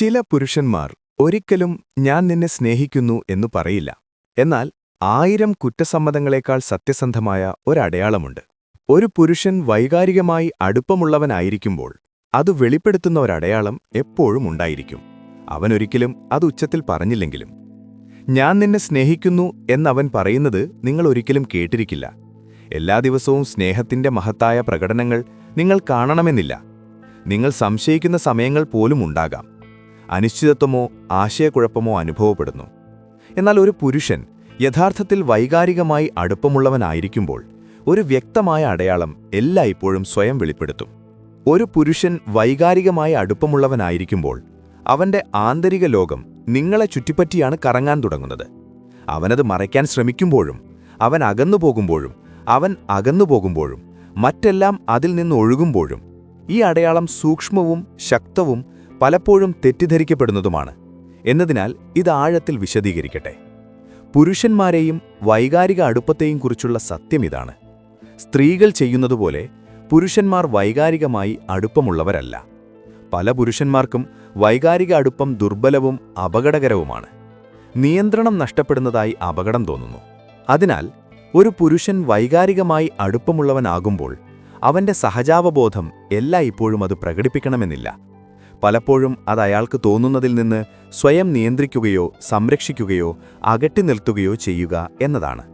ചില പുരുഷന്മാർ ഒരിക്കലും ഞാൻ നിന്നെ സ്നേഹിക്കുന്നു എന്നു പറയില്ല. എന്നാൽ ആയിരം കുറ്റസമ്മതങ്ങളെക്കാൾ സത്യസന്ധമായ ഒരടയാളമുണ്ട്. ഒരു പുരുഷൻ വൈകാരികമായി അടുപ്പമുള്ളവനായിരിക്കുമ്പോൾ അത് വെളിപ്പെടുത്തുന്ന ഒരടയാളം എപ്പോഴും ഉണ്ടായിരിക്കും. അവനൊരിക്കലും അത് ഉച്ചത്തിൽ പറഞ്ഞില്ലെങ്കിലും. ഞാൻ നിന്നെ സ്നേഹിക്കുന്നു എന്നവൻ പറയുന്നത് നിങ്ങൾ ഒരിക്കലും കേട്ടിരിക്കില്ല. എല്ലാ ദിവസവും സ്നേഹത്തിന്റെ മഹത്തായ പ്രകടനങ്ങൾ നിങ്ങൾ കാണണമെന്നില്ല. നിങ്ങൾ സംശയിക്കുന്ന സമയങ്ങൾ പോലും ഉണ്ടാകാം. അനിശ്ചിതത്വമോ ആശയക്കുഴപ്പമോ അനുഭവപ്പെടുന്നു. എന്നാൽ ഒരു പുരുഷൻ യഥാർത്ഥത്തിൽ വൈകാരികമായി അടുപ്പമുള്ളവനായിരിക്കുമ്പോൾ ഒരു വ്യക്തമായ അടയാളം എല്ലായ്പ്പോഴും സ്വയം വെളിപ്പെടുത്തും. ഒരു പുരുഷൻ വൈകാരികമായി അടുപ്പമുള്ളവനായിരിക്കുമ്പോൾ അവന്റെ ആന്തരിക ലോകം നിങ്ങളെ ചുറ്റിപ്പറ്റിയാണ് കറങ്ങാൻ തുടങ്ങുന്നത്. അവനത് മറയ്ക്കാൻ ശ്രമിക്കുമ്പോഴും അവൻ അകന്നു പോകുമ്പോഴും അവൻ അകന്നു പോകുമ്പോഴും മറ്റെല്ലാം അതിൽ നിന്ന് ഒഴുകുമ്പോഴും ഈ അടയാളം സൂക്ഷ്മവും ശക്തവും പലപ്പോഴും തെറ്റിദ്ധരിക്കപ്പെടുന്നതുമാണ്. എന്നതിനാൽ ഇത് ആഴത്തിൽ വിശദീകരിക്കട്ടെ. പുരുഷന്മാരെയും വൈകാരിക അടുപ്പത്തെയും കുറിച്ചുള്ള സത്യം ഇതാണ്. സ്ത്രീകൾ ചെയ്യുന്നതുപോലെ പുരുഷന്മാർ വൈകാരികമായി അടുപ്പമുള്ളവരല്ല. പല പുരുഷന്മാർക്കും വൈകാരിക അടുപ്പം ദുർബലവും അപകടകരവുമാണ്. നിയന്ത്രണം നഷ്ടപ്പെടുന്നതായി അപകടം തോന്നുന്നു. അതിനാൽ ഒരു പുരുഷൻ വൈകാരികമായി അടുപ്പമുള്ളവനാകുമ്പോൾ അവന്റെ സഹജാവബോധം എല്ലായ്പ്പോഴും അത് പ്രകടിപ്പിക്കണമെന്നില്ല. പലപ്പോഴും അത് അയാൾക്ക് തോന്നുന്നതിൽ നിന്ന് സ്വയം നിയന്ത്രിക്കുകയോ സംരക്ഷിക്കുകയോ അകറ്റി നിർത്തുകയോ ചെയ്യുക എന്നതാണ്.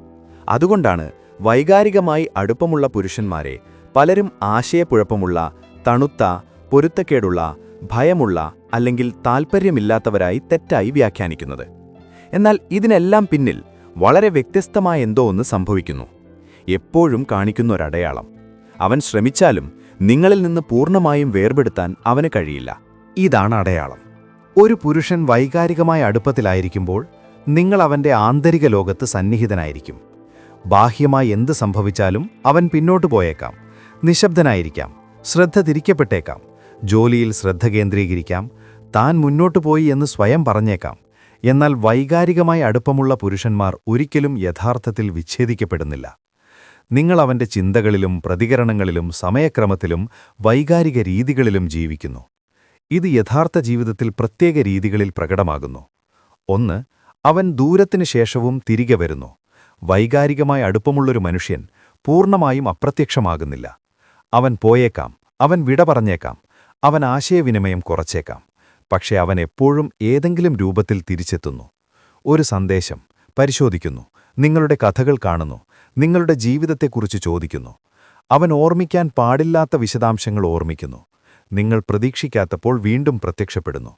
അതുകൊണ്ടാണ് വൈകാരികമായി അടുപ്പമുള്ള പുരുഷന്മാരെ പലരും ആശയക്കുഴപ്പമുള്ള തണുത്ത പൊരുത്തക്കേടുള്ള ഭയമുള്ള അല്ലെങ്കിൽ താൽപ്പര്യമില്ലാത്തവരായി തെറ്റായി വ്യാഖ്യാനിക്കുന്നത്. എന്നാൽ ഇതിനെല്ലാം പിന്നിൽ വളരെ വ്യത്യസ്തമായ എന്തോ ഒന്ന് സംഭവിക്കുന്നു. എപ്പോഴും കാണിക്കുന്ന ഒരടയാളം. അവൻ ശ്രമിച്ചാലും നിങ്ങളിൽ നിന്ന് പൂർണമായും വേർപെടുത്താൻ അവന് കഴിയില്ല. ഇതാണ് അടയാളം. ഒരു പുരുഷൻ വൈകാരികമായ അടുപ്പത്തിലായിരിക്കുമ്പോൾ നിങ്ങൾ അവന്റെ ആന്തരിക ലോകത്ത് സന്നിഹിതനായിരിക്കും. ബാഹ്യമായി എന്ത് സംഭവിച്ചാലും അവൻ പിന്നോട്ടു പോയേക്കാം. നിശബ്ദനായിരിക്കാം. ശ്രദ്ധ തിരിക്കപ്പെട്ടേക്കാം. ജോലിയിൽ ശ്രദ്ധ കേന്ദ്രീകരിക്കാം. താൻ മുന്നോട്ടു പോയി എന്ന് സ്വയം പറഞ്ഞേക്കാം. എന്നാൽ വൈകാരികമായി അടുപ്പമുള്ള പുരുഷന്മാർ ഒരിക്കലും യഥാർത്ഥത്തിൽ വിച്ഛേദിക്കപ്പെടുന്നില്ല. നിങ്ങൾ അവന്റെ ചിന്തകളിലും പ്രതികരണങ്ങളിലും സമയക്രമത്തിലും വൈകാരിക രീതികളിലും ജീവിക്കുന്നു. ഇത് യഥാർത്ഥ ജീവിതത്തിൽ പ്രത്യേക രീതികളിൽ പ്രകടമാകുന്നു. ഒന്ന് അവൻ ദൂരത്തിനു ശേഷവും തിരികെ വരുന്നു. വൈകാരികമായ അടുപ്പമുള്ളൊരു മനുഷ്യൻ പൂർണമായും അപ്രത്യക്ഷമാകുന്നില്ല. അവൻ പോയേക്കാം അവൻ വിട പറഞ്ഞേക്കാം അവൻ ആശയവിനിമയം കുറച്ചേക്കാം. പക്ഷേ അവൻ എപ്പോഴും ഏതെങ്കിലും രൂപത്തിൽ തിരിച്ചെത്തുന്നു. ഒരു സന്ദേശം പരിശോധിക്കുന്നു നിങ്ങളുടെ കഥകൾ കാണുന്നു നിങ്ങളുടെ ജീവിതത്തെക്കുറിച്ച് ചോദിക്കുന്നു. അവൻ ഓർമ്മിക്കാൻ പാടില്ലാത്ത വിശദാംശങ്ങൾ ഓർമ്മിക്കുന്നു. നിങ്ങൾ പ്രതീക്ഷിക്കാത്തപ്പോൾ വീണ്ടും പ്രത്യക്ഷപ്പെടുന്നു.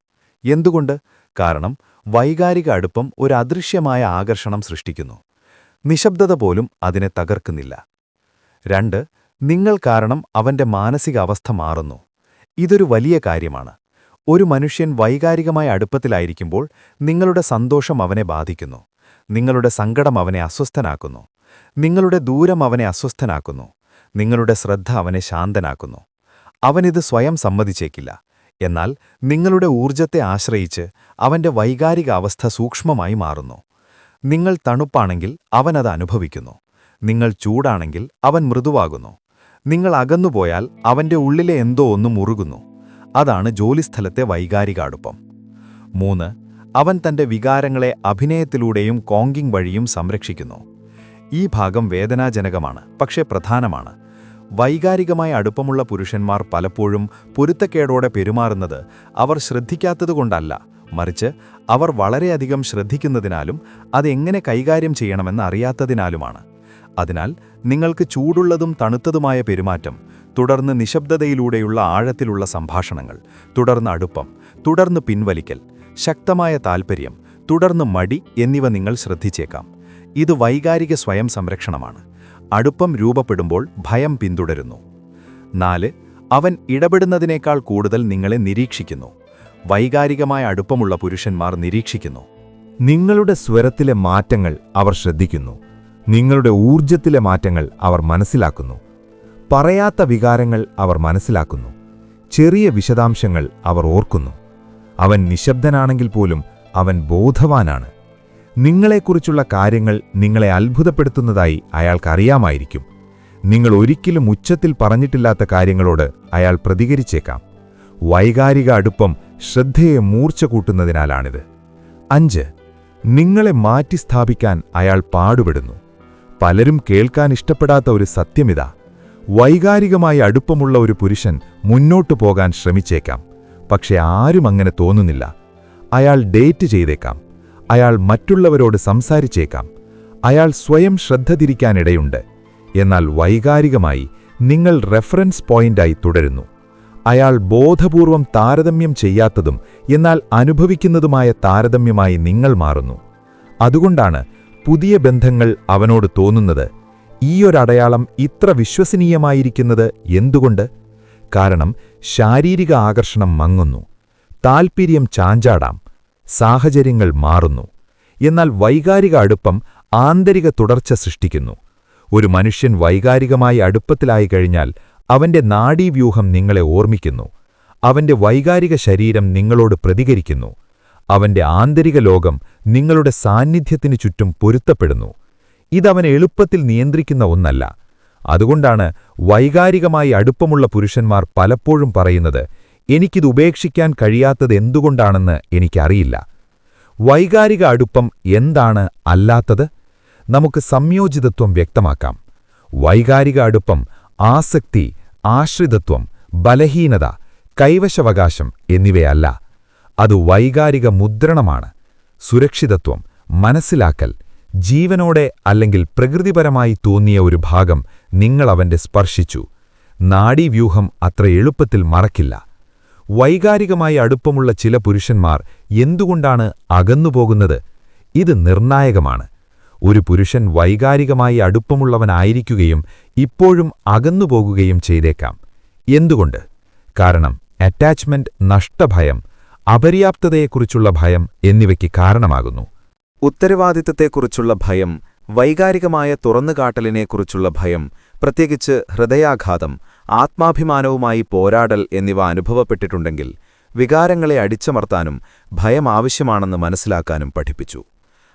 എന്തുകൊണ്ട്? കാരണം വൈകാരിക അടുപ്പം ഒരു അദൃശ്യമായ ആകർഷണം സൃഷ്ടിക്കുന്നു. നിശബ്ദത പോലും അതിനെ തകർക്കുന്നില്ല. രണ്ട് നിങ്ങൾ കാരണം അവന്റെ മാനസികാവസ്ഥ മാറുന്നു. ഇതൊരു വലിയ കാര്യമാണ്. ഒരു മനുഷ്യൻ വൈകാരികമായ അടുപ്പത്തിലായിരിക്കുമ്പോൾ നിങ്ങളുടെ സന്തോഷം അവനെ ബാധിക്കുന്നു. നിങ്ങളുടെ സങ്കടം അവനെ അസ്വസ്ഥനാക്കുന്നു. നിങ്ങളുടെ ദൂരം അവനെ അസ്വസ്ഥനാക്കുന്നു. നിങ്ങളുടെ ശ്രദ്ധ അവനെ ശാന്തനാക്കുന്നു. അവനിത് സ്വയം സമ്മതിച്ചേക്കില്ല. എന്നാൽ നിങ്ങളുടെ ഊർജത്തെ ആശ്രയിച്ച് അവന്റെ വൈകാരിക അവസ്ഥ സൂക്ഷ്മമായി മാറുന്നു. നിങ്ങൾ തണുപ്പാണെങ്കിൽ അവനത് അനുഭവിക്കുന്നു. നിങ്ങൾ ചൂടാണെങ്കിൽ അവൻ മൃദുവാകുന്നു. നിങ്ങൾ അകന്നുപോയാൽ അവന്റെ ഉള്ളിലെ എന്തോ ഒന്ന് മുറുകുന്നു. അതാണ് ജോലിസ്ഥലത്തെ വൈകാരിക അടുപ്പം മൂന്ന് അവൻ തന്റെ വികാരങ്ങളെ അഭിനയത്തിലൂടെയും കോങ്കിങ് വഴിയും സംരക്ഷിക്കുന്നു. ഈ ഭാഗം വേദനാജനകമാണ് പക്ഷേ പ്രധാനമാണ്. വൈകാരികമായ അടുപ്പമുള്ള പുരുഷന്മാർ പലപ്പോഴും പൊരുത്തക്കേടോടെ പെരുമാറുന്നത് അവർ ശ്രദ്ധിക്കാത്തതുകൊണ്ടല്ല. മറിച്ച് അവർ വളരെയധികം ശ്രദ്ധിക്കുന്നതിനാലും അതെങ്ങനെ കൈകാര്യം ചെയ്യണമെന്ന് അറിയാത്തതിനാലുമാണ്. അതിനാൽ നിങ്ങൾക്ക് ചൂടുള്ളതും തണുത്തതുമായ പെരുമാറ്റം തുടർന്ന് നിശബ്ദതയിലൂടെയുള്ള ആഴത്തിലുള്ള സംഭാഷണങ്ങൾ തുടർന്ന് അടുപ്പം തുടർന്ന് പിൻവലിക്കൽ ശക്തമായ താൽപ്പര്യം തുടർന്ന് മടി എന്നിവ നിങ്ങൾ ശ്രദ്ധിച്ചേക്കാം. ഇത് വൈകാരിക സ്വയം സംരക്ഷണമാണ്. അടുപ്പം രൂപപ്പെടുമ്പോൾ ഭയം പിന്തുടരുന്നു. നാല് അവൻ ഇടപെടുന്നതിനേക്കാൾ കൂടുതൽ നിങ്ങളെ നിരീക്ഷിക്കുന്നു. വൈകാരികമായ അടുപ്പമുള്ള പുരുഷന്മാർ നിരീക്ഷിക്കുന്നു. നിങ്ങളുടെ സ്വരത്തിലെ മാറ്റങ്ങൾ അവർ ശ്രദ്ധിക്കുന്നു. നിങ്ങളുടെ ഊർജത്തിലെ മാറ്റങ്ങൾ അവർ മനസ്സിലാക്കുന്നു. പറയാത്ത വികാരങ്ങൾ അവർ മനസ്സിലാക്കുന്നു. ചെറിയ വിശദാംശങ്ങൾ അവർ ഓർക്കുന്നു. അവൻ നിശബ്ദനാണെങ്കിൽ പോലും അവൻ ബോധവാനാണ്. നിങ്ങളെക്കുറിച്ചുള്ള കാര്യങ്ങൾ നിങ്ങളെ അത്ഭുതപ്പെടുത്തുന്നതായി അയാൾക്കറിയാമായിരിക്കും. നിങ്ങൾ ഒരിക്കലും ഉച്ചത്തിൽ പറഞ്ഞിട്ടില്ലാത്ത കാര്യങ്ങളോട് അയാൾ പ്രതികരിച്ചേക്കാം. വൈകാരിക അടുപ്പം ശ്രദ്ധയെ മൂർച്ച കൂട്ടുന്നതിനാലാണിത്. അഞ്ച് നിങ്ങളെ മാറ്റിസ്ഥാപിക്കാൻ അയാൾ പാടുപെടുന്നു. പലരും കേൾക്കാൻ ഇഷ്ടപ്പെടാത്ത ഒരു സത്യമിതാ. വൈകാരികമായി അടുപ്പമുള്ള ഒരു പുരുഷൻ മുന്നോട്ടു പോകാൻ ശ്രമിച്ചേക്കാം. പക്ഷെ ആരും അങ്ങനെ തോന്നുന്നില്ല. അയാൾ ഡേറ്റ് ചെയ്തേക്കാം. അയാൾ മറ്റുള്ളവരോട് സംസാരിച്ചേക്കാം. അയാൾ സ്വയം ശ്രദ്ധ തിരിക്കാനിടയുണ്ട്. എന്നാൽ വൈകാരികമായി നിങ്ങൾ റെഫറൻസ് പോയിന്റായി തുടരുന്നു. അയാൾ ബോധപൂർവം താരതമ്യം ചെയ്യാത്തതും എന്നാൽ അനുഭവിക്കുന്നതുമായ താരതമ്യമായി നിങ്ങൾ മാറുന്നു. അതുകൊണ്ടാണ് പുതിയ ബന്ധങ്ങൾ അവനോട് തോന്നുന്നത് ഈയൊരടയാളം ഇത്ര വിശ്വസനീയമായിരിക്കുന്നത് എന്തുകൊണ്ട്? കാരണം ശാരീരിക ആകർഷണം മങ്ങുന്നു. താൽപ്പര്യം ചാഞ്ചാടാം. സാഹചര്യങ്ങൾ മാറുന്നു. എന്നാൽ വൈകാരിക അടുപ്പം ആന്തരിക തുടർച്ച സൃഷ്ടിക്കുന്നു. ഒരു മനുഷ്യൻ വൈകാരികമായി അടുപ്പത്തിലായി കഴിഞ്ഞാൽ അവന്റെ നാഡീവ്യൂഹം നിങ്ങളെ ഓർമ്മിക്കുന്നു. അവന്റെ വൈകാരിക ശരീരം നിങ്ങളോട് പ്രതികരിക്കുന്നു. അവന്റെ ആന്തരിക ലോകം നിങ്ങളുടെ സാന്നിധ്യത്തിനു ചുറ്റും പൊരുത്തപ്പെടുന്നു. ഇതവൻ എളുപ്പത്തിൽ നിയന്ത്രിക്കുന്ന ഒന്നല്ല. അതുകൊണ്ടാണ് വൈകാരികമായി അടുപ്പമുള്ള പുരുഷന്മാർ പലപ്പോഴും പറയുന്നത് എനിക്കിത് ഉപേക്ഷിക്കാൻ കഴിയാത്തത് എന്തുകൊണ്ടാണെന്ന് എനിക്കറിയില്ല. വൈകാരിക അടുപ്പം എന്താണ് അല്ലാത്തത്? നമുക്ക് സംയോജിതത്വം വ്യക്തമാക്കാം. വൈകാരിക അടുപ്പം ആസക്തി ആശ്രിതത്വം ബലഹീനത കൈവശവകാശം എന്നിവയല്ല. അത് വൈകാരിക മുദ്രണമാണ്. സുരക്ഷിതത്വം മനസ്സിലാക്കൽ ജീവനോടെ അല്ലെങ്കിൽ പ്രകൃതിപരമായി തോന്നിയ ഒരു ഭാഗം നിങ്ങളവന്റെ സ്പർശിച്ചു. നാഡീവ്യൂഹം അത്ര എളുപ്പത്തിൽ മറക്കില്ല. വൈകാരികമായി അടുപ്പമുള്ള ചില പുരുഷന്മാർ എന്തുകൊണ്ടാണ് അകന്നുപോകുന്നത്? ഇത് നിർണായകമാണ്. ഒരു പുരുഷൻ വൈകാരികമായി അടുപ്പമുള്ളവനായിരിക്കുകയും ഇപ്പോഴും അകന്നുപോകുകയും ചെയ്തേക്കാം. എന്തുകൊണ്ട്? കാരണം അറ്റാച്ച്മെന്റ് നഷ്ടഭയം അപര്യാപ്തതയെക്കുറിച്ചുള്ള ഭയം എന്നിവയ്ക്ക് കാരണമാകുന്നു. ഉത്തരവാദിത്തത്തെക്കുറിച്ചുള്ള ഭയം വൈകാരികമായ തുറന്നുകാട്ടലിനെക്കുറിച്ചുള്ള ഭയം പ്രത്യേകിച്ച് ഹൃദയാഘാതം ആത്മാഭിമാനവുമായി പോരാടൽ എന്നിവ അനുഭവപ്പെട്ടിട്ടുണ്ടെങ്കിൽ വികാരങ്ങളെ അടിച്ചമർത്താനും ഭയം ആവശ്യമാണെന്ന് മനസ്സിലാക്കാനും പഠിപ്പിച്ചു.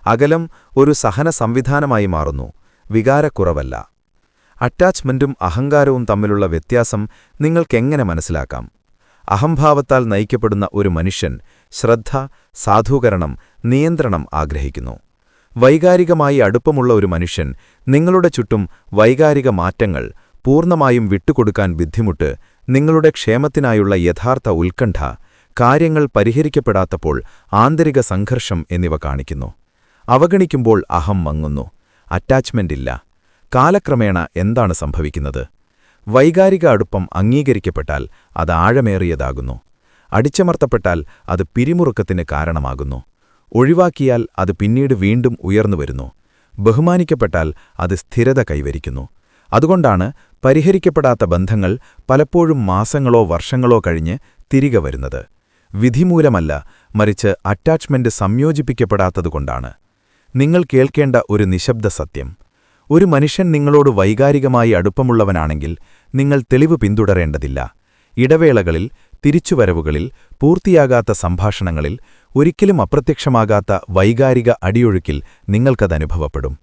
അകലം ഒരു സഹന സംവിധാനമായി മാറുന്നു വികാരക്കുറവല്ല. അറ്റാച്ച്മെന്റും അഹങ്കാരവും തമ്മിലുള്ള വ്യത്യാസം നിങ്ങൾക്കെങ്ങനെ മനസ്സിലാക്കാം? അഹംഭാവത്താൽ നയിക്കപ്പെടുന്ന ഒരു മനുഷ്യൻ ശ്രദ്ധ സാധൂകരണം നിയന്ത്രണം ആഗ്രഹിക്കുന്നു. വൈകാരികമായി അടുപ്പമുള്ള ഒരു മനുഷ്യൻ നിങ്ങളുടെ ചുറ്റും വൈകാരിക മാറ്റങ്ങൾ പൂർണമായും വിട്ടുകൊടുക്കാൻ ബുദ്ധിമുട്ട് നിങ്ങളുടെ ക്ഷേമത്തിനായുള്ള യഥാർത്ഥ ഉത്കണ്ഠ കാര്യങ്ങൾ പരിഹരിക്കപ്പെടാത്തപ്പോൾ ആന്തരിക സംഘർഷം എന്നിവ കാണിക്കുന്നു. അവഗണിക്കുമ്പോൾ അഹം മങ്ങുന്നു. അറ്റാച്ച്മെന്റ് ഇല്ല. കാലക്രമേണ എന്താണ് സംഭവിക്കുന്നത്? വൈകാരിക അടുപ്പം അംഗീകരിക്കപ്പെട്ടാൽ അത് ആഴമേറിയതാകുന്നു. അടിച്ചമർത്തപ്പെട്ടാൽ അത് പിരിമുറുക്കത്തിന് കാരണമാകുന്നു. ഒഴിവാക്കിയാൽ അത് പിന്നീട് വീണ്ടും ഉയർന്നു വരുന്നു. ബഹുമാനിക്കപ്പെട്ടാൽ അത് സ്ഥിരത കൈവരിക്കുന്നു. അതുകൊണ്ടാണ് പരിഹരിക്കപ്പെടാത്ത ബന്ധങ്ങൾ പലപ്പോഴും മാസങ്ങളോ വർഷങ്ങളോ കഴിഞ്ഞ് തിരികെ വരുന്നത്. വിധിമൂലമല്ല മറിച്ച് അറ്റാച്ച്മെന്റ് സംയോജിപ്പിക്കപ്പെടാത്തതുകൊണ്ടാണ്. നിങ്ങൾ കേൾക്കേണ്ട ഒരു നിശബ്ദ സത്യം. ഒരു മനുഷ്യൻ നിങ്ങളോട് വൈകാരികമായി അടുപ്പമുള്ളവനാണെങ്കിൽ നിങ്ങൾ തെളിവ് പിന്തുടരേണ്ടതില്ല. ഇടവേളകളിൽ തിരിച്ചുവരവുകളിൽ പൂർത്തിയാകാത്ത സംഭാഷണങ്ങളിൽ ഒരിക്കലും അപ്രത്യക്ഷമാകാത്ത വൈകാരിക അടിയൊഴുക്കിൽ നിങ്ങൾക്കതനുഭവപ്പെടും.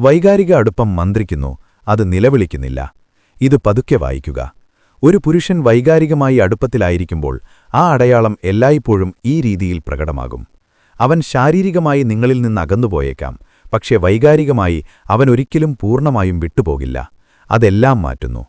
വൈകാരിക അടുപ്പം മന്ത്രിക്കുന്നു അത് നിലവിളിക്കുന്നില്ല. ഇത് പതുക്കെ വായിക്കുക. ഒരു പുരുഷൻ വൈകാരികമായി അടുപ്പത്തിലായിരിക്കുമ്പോൾ ആ അടയാളം എല്ലായ്പ്പോഴും ഈ രീതിയിൽ പ്രകടമാകും. അവൻ ശാരീരികമായി നിങ്ങളിൽ നിന്ന് അകന്നുപോയേക്കാം പക്ഷേ വൈകാരികമായി അവനൊരിക്കലും പൂർണമായും വിട്ടുപോകില്ല. അതെല്ലാം മാറ്റുന്നു.